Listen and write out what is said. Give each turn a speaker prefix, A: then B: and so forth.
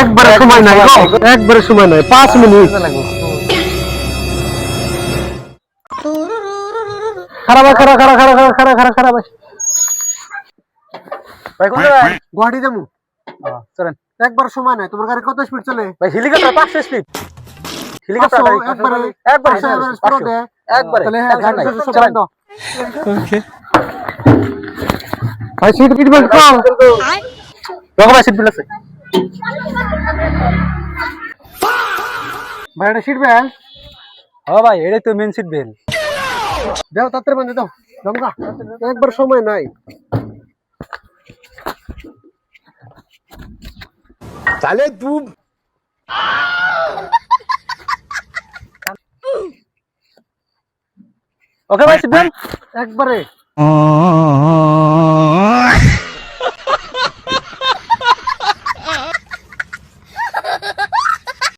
A: একবারে সময় নাই একবারে সময় নাই 5 মিনিট লাগে তো খরা খরা খরা খরা খরা খরা খরা
B: ভাই বাইক গো
A: গাড়ি দেবো
B: আ চল
A: একবার সময় নাই তোমার গাড়ি কত স্পিড চলে
B: ভাই হিলিকা 50 স্পিড হিলিকা
A: একবার
B: একবার স্পরোতে
A: একবার তাহলে হ্যাঁ খাই
B: দাও
A: ওকে ভাই শীত কিট বল
B: রকমের সিট বেল্ট আছে
A: ভাই এটা
B: হ্যাঁ ভাই এটাই তো মেন সিট বেল্ট
A: দাও তাড়াতাড়ি বাঁধে একবার সময় নাই
C: তাহলে তুই
B: ওকে ভাই সিদ্ধান্ত
A: একবারে